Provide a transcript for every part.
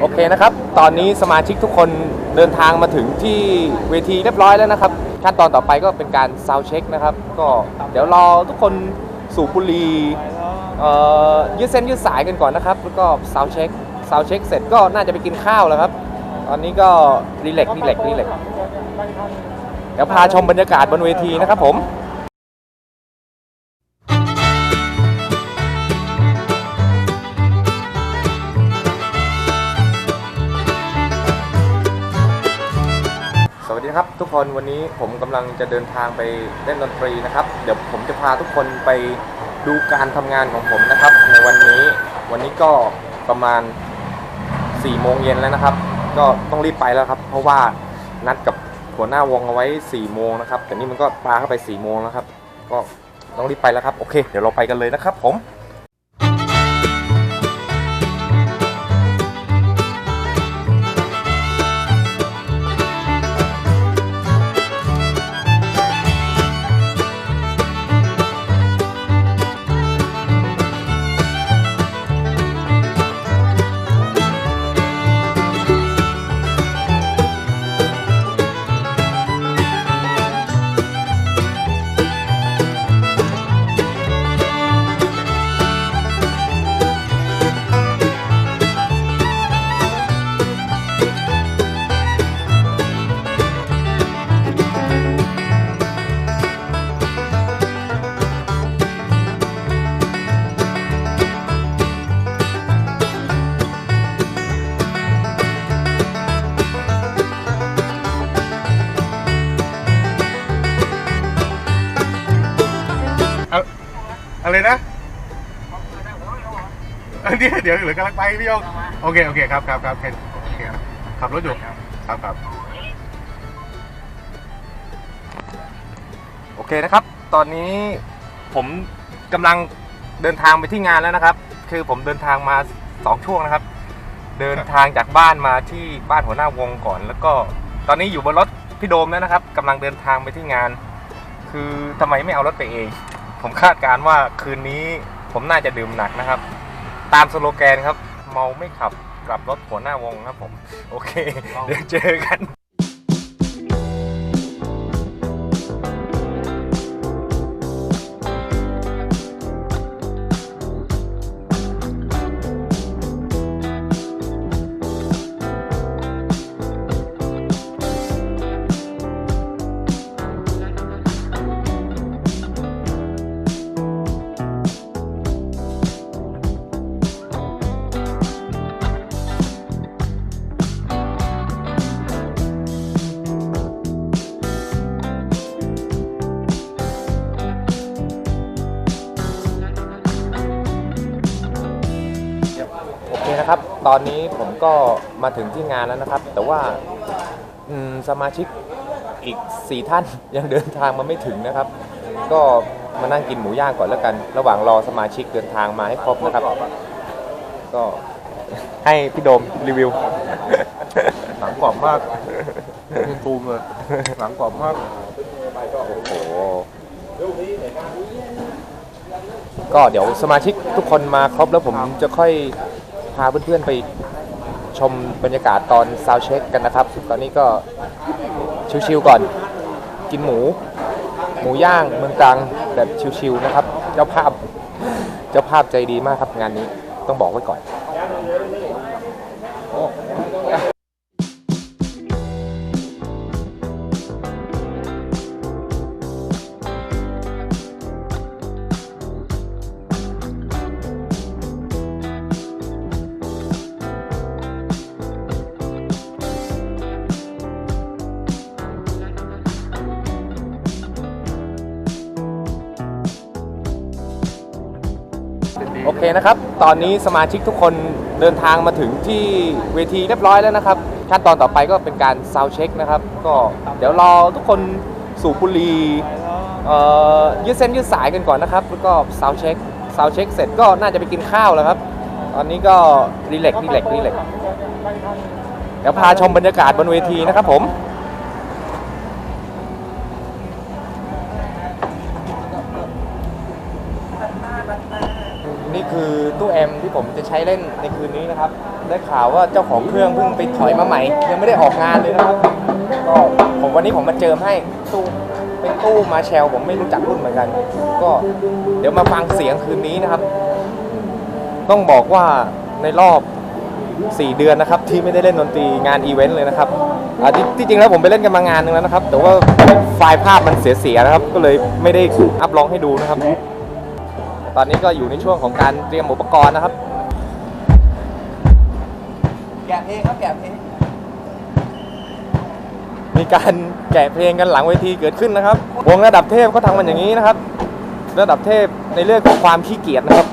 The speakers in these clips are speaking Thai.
โอเคนะครับ ตอนนี้สมาชิกทุกคนเดินทางมาถึงที่เวทีเรียบร้อยแล้วนะครับ ขั้นตอนต่อไปก็เป็นการซาวเช็คนะครับ ก็เดี๋ยวรอทุกคนสูบบุหรี่ยืดเส้นยืดสายกันก่อนนะครับ แล้วก็ซาวเช็คซาวเช็คเสร็จก็น่าจะไปกินข้าวแล้วครับ ตอนนี้ก็รีเล็กรีเล็กรีเล็กเดี๋ยวพาชมบรรยากาศบนเวทีนะครับผม ทุกคนวันนี้ผมกำลังจะเดินทางไปเล่นดนตรีนะครับ เดี๋ยวผมจะพาทุกคนไปดูการทำงานของผมนะครับ ในวันนี้วันนี้ก็ประมาณ4โมงเย็นแล้วนะครับ ก็ต้องรีบไปแล้วครับ เพราะว่านัดกับหัวหน้าวงเอาไว้4โมงนะครับแต่นี่มันก็ปาเข้าไป4โมงแล้วครับ ก็ต้องรีบไปแล้วครับ โอเค เดี๋ยวเราไปกันเลยนะครับผม อะไรนะอันนี้เดี๋ยวเหลือกำลังไปพี่โยงโอเคโอเคครับครับครับโอเคขับรถอยู่ครับครับโอเคนะครับ ตอนนี้ผมกำลังเดินทางไปที่งานแล้วนะครับ คือผมเดินทางมา2ช่วงนะครับ เดินทางจากบ้านมาที่บ้านหัวหน้าวงก่อน แล้วก็ตอนนี้อยู่บนรถพี่โดมแล้วนะครับกำลังเดินทางไปที่งาน คือทำไมไม่เอารถไปเอง ผมคาดการณ์ว่าคืนนี้ผมน่าจะดื่มหนักนะครับ ตามสโลแกนครับ เมาไม่ขับกลับรถหัวหน้าวงครับผม โอเค เดี๋ยวเจอกัน คนะครับ ตอนนี้ผมก็มาถึงที่งานแล้วนะครับ แต่ว่าอืมสมาชิกอีก 4 ท่านยังเดินทางมาไม่ถึงนะครับ ก็มานั่งกินหมูย่างก่อนแล้วกัน ระหว่างรอสมาชิกเดินทางมาให้ครบนะครับ ก็ให้พี่โดมรีวิว หนังกรอบมากตูมเลยหนังกรอบมาก โอ้โห ก็เดี๋ยวสมาชิกทุกคนมาครบแล้วผมจะค่อย พาเพื่อนๆไปชมบรรยากาศตอนซาวเช็คกันนะครับ ตอนนี้ก็ชิวๆก่อน กินหมู หมูย่างเมืองกลางแบบชิวๆนะครับ เจ้าภาพ เจ้าภาพใจดีมากครับงานนี้ต้องบอกไว้ก่อน นะครับ ตอนนี้สมาชิกทุกคนเดินทางมาถึงที่เวทีเรียบร้อยแล้วนะครับ ขั้นตอนต่อไปก็เป็นการซาวเช็คนะครับ ก็เดี๋ยวรอทุกคนสูบบุหรี่เอ่อยืดเส้นยืดสายกันก่อนนะครับ แล้วก็ซาวเช็คซาวเช็คเสร็จก็น่าจะไปกินข้าวแล้วครับ ตอนนี้ก็รีเล็กรีเล็กรีเล็กเดี๋ยวพาชมบรรยากาศบนเวทีนะครับผม นี่คือตู้แอร์ มที่ ผมจะใช้เล่นในคืนนี้นะครับ ได้ข่าวว่าเจ้าของเครื่องเพิ่งไปถอยมาใหม่ ยังไม่ได้ออกงานเลยนะครับ ก็ผมวันนี้ผมมาเจิมให้ตู้เป็นตู้มาแชลผมไม่รู้จักรุ่นเหมือนกัน ก็เดี๋ยวมาฟังเสียงคืนนี้นะครับ ต้องบอกว่าในรอบ 4 เดือนนะครับ ที่ไม่ได้เล่นดนตรีงานอีเวนต์เลยนะครับอ่าที่ที่จริงแล้วผมไปเล่นกันมางานหนึงแล้วนะครับ แต่ว่าไฟล์ภาพมันเสียๆนะครับ ก็เลยไม่ได้อัพลองให้ดูนะครับ ตอนนี้ก็อยู่ในช่วงของการเตรียมอุปกรณ์นะครับ แกะเพลงครับแกะเพลงมีการแกะเพลงกันหลังเวทีเกิดขึ้นนะครับ วงระดับเทพเขาทำมันอย่างนี้นะครับ ระดับเทพในเรื่องของความขี้เกียจนะครับ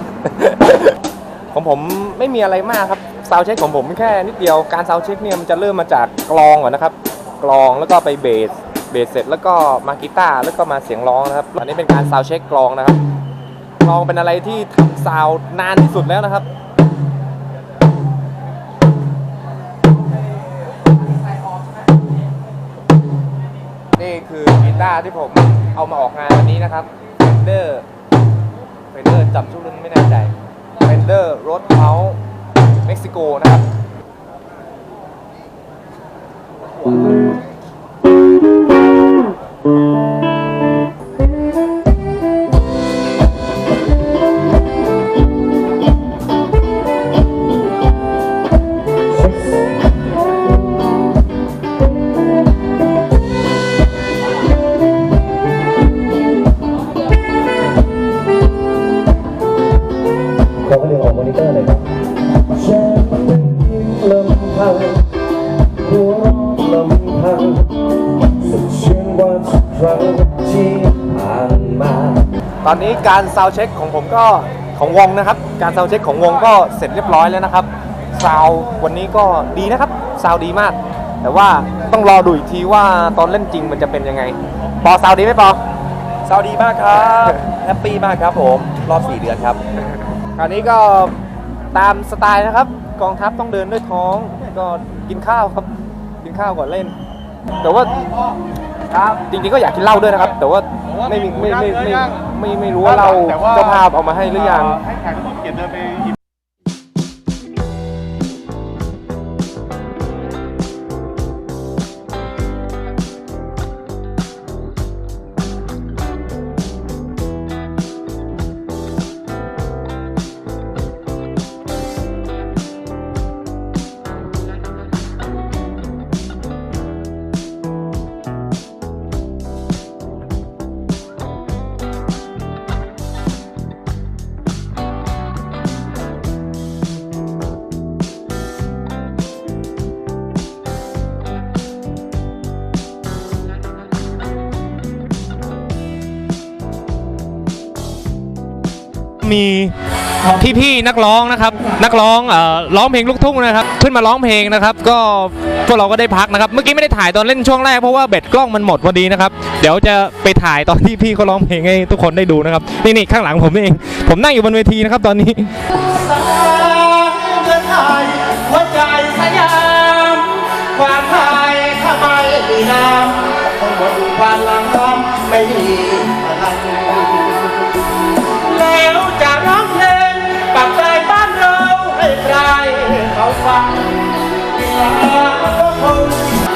ของผมไม่มีอะไรมากครับซาวเช็คของผมแค่นิดเดียวการซาวเช็คเนี่ยมันจะเริ่มมาจากกลองก่อนนะครับ กลองแล้วก็ไปเบสเบสเสร็จแล้วก็มากีตาร์แล้วก็มาเสียงร้องนะครับอันนี้เป็นการซาวเช็คกลองนะครับก ลองเป็นอะไรที่ทำซาวนานที่สุดแล้วนะครับนี่คือกีตาร์ที่ผมเอามาออกงานวันนี้นะครับ Fender Fender จำชื่อรุ่นไม่แน่ใจ Fender Road House Mexico นะครับ หัวเราะลำพังสุดเชื่อว่าทุกครั้งที่ผ่านมา ตอนนี้การซาวเช็คของผมก็ของวงนะครับ การซาวเช็คของวงก็เสร็จเรียบร้อยแล้วนะครับซาววันนี้ก็ดีนะครับซาวดีมาก แต่ว่าต้องรอดูอีกทีว่าตอนเล่นจริงมันจะเป็นยังไง ปอซาวดีไหมปอสวัสดีมากครับแฮปปี้มากครับผมรอบ4เดือนครับ คราวนี้ก็ตามสไตล์นะครับ กองทัพต้องเดินด้วยท้องก็กินข้าวครับ กินข้าวก่อนเล่น แต่ว่าครับจริงๆก็อยากกินเหล้าด้วยนะครับ แต่ว่าไม่มีไม่ไม่ไม่ไม่ไม่ไม่รู้ว่าเราเจ้าภาพเอามาให้หรือยัง ให้แขกผู้เกียรติเดินไปหยิบ มีพี่ๆนักร้องนะครับ นักร้องเอ่อร้องเพลงลูกทุ่งนะครับ ขึ้นมาร้องเพลงนะครับ ก็พวกเราก็ได้พักนะครับ เมื่อกี้ไม่ได้ถ่ายตอนเล่นช่วงแรกเพราะว่าเบ็ดกล้องมันหมดพอดีนะครับ เดี๋ยวจะไปถ่ายตอนที่พี่เขาร้องเพลงให้ทุกคนได้ดูนะครับนี่นี่ข้างหลังผมนี่เอง ผมนั่งอยู่บนเวทีนะครับตอนนี้ หัวใจสยามความไทยถ้าไม่มีน้งหมดความลังน้ำไม่มี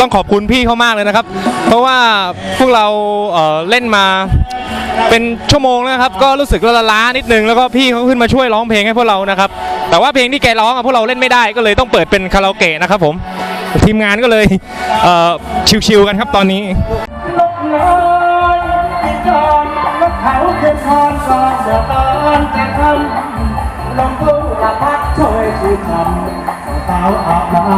ต้องขอบคุณพี่เขามากเลยนะครับ เพราะว่าพวกเราเเล่นมาเป็นชั่วโมงนะครับ ก็รู้สึกละล้านิดนึงแล้วก็พี่เขาขึ้นมาช่วยร้องเพลงให้พวกเรานะครับ แต่ว่าเพลงที่แกร้องอะพวกเราเล่นไม่ได้ก็เลยต้องเปิดเป็นคาราโอเกะนะครับผมทีมงานก็เลยเชิวๆกันครับตอนนี้นกน้องดือตอนจะทำลงทุ่งละพักช่วยชีทำ สาวอาบน้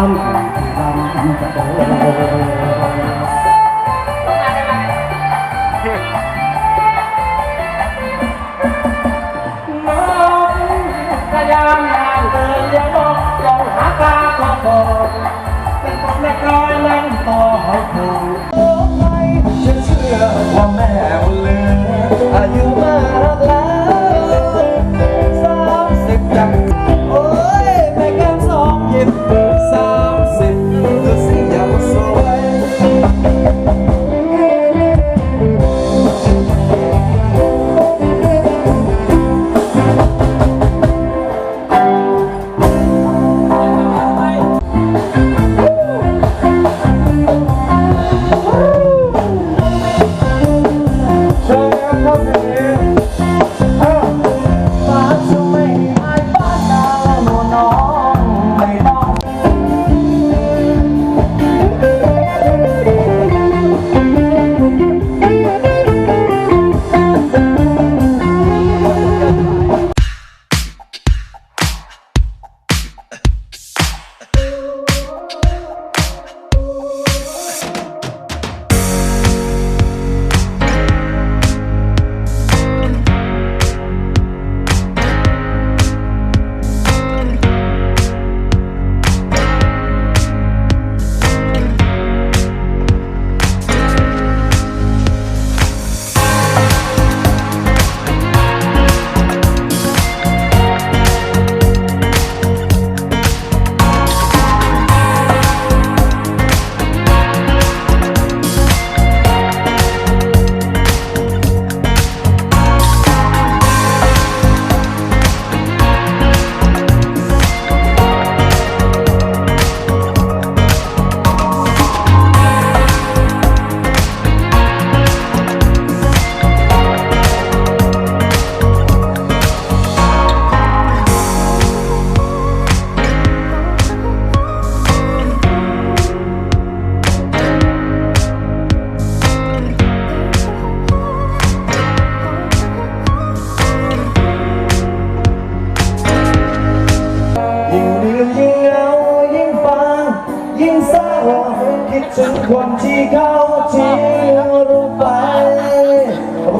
ถึงคนที่เขาทิ้งเราไป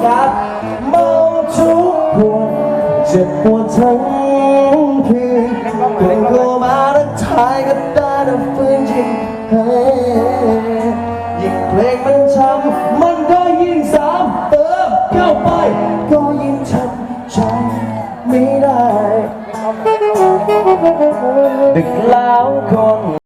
รักเมาทุกคนเจ็บปวดทั้งคืนเพื่อนก็มาทักทายกันได้แต่ฝืนยิงให้ยิ่งเพลงมันช้ำมันก็ยิ่งซ้ำเติมเข้าไปก็ยิ่งทำใจไม่ได้ดึกแล้วคน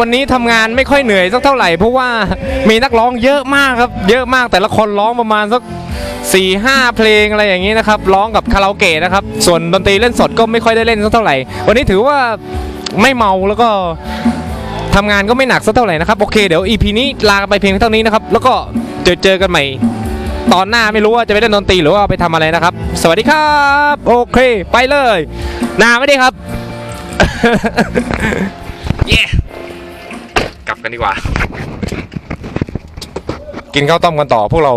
วันนี้ทำงานไม่ค่อยเหนื่อยสักเท่าไหร่เพราะว่ามีนักร้องเยอะมากครับ เยอะมากแต่ละคนร้องประมาณสัก4ี่ห้าเพลงอะไรอย่างนี้นะครับร้องกับคาราโอเกะนะครับ ส่วนดนตรีเล่นสดก็ไม่ค่อยได้เล่นสักเท่าไหร่ วันนี้ถือว่าไม่เมาแล้วก็ทำงานก็ไม่หนักสักเท่าไหร่นะครับโอเคเดี๋ยว EP นี้ลาไปเพียงเท่านี้นะครับแล้วก็เจอเจอกันใหม่ ตอนหน้าไม่รู้ว่าจะไปเล่นดนตรีหรือว่าไปทำอะไรนะครับ สวัสดีครับ โอเค ไปเลยนาไม่ได้ครับเย้ก ลับกันดีกว่า กินข้าวต้มกันต่อพวกเรา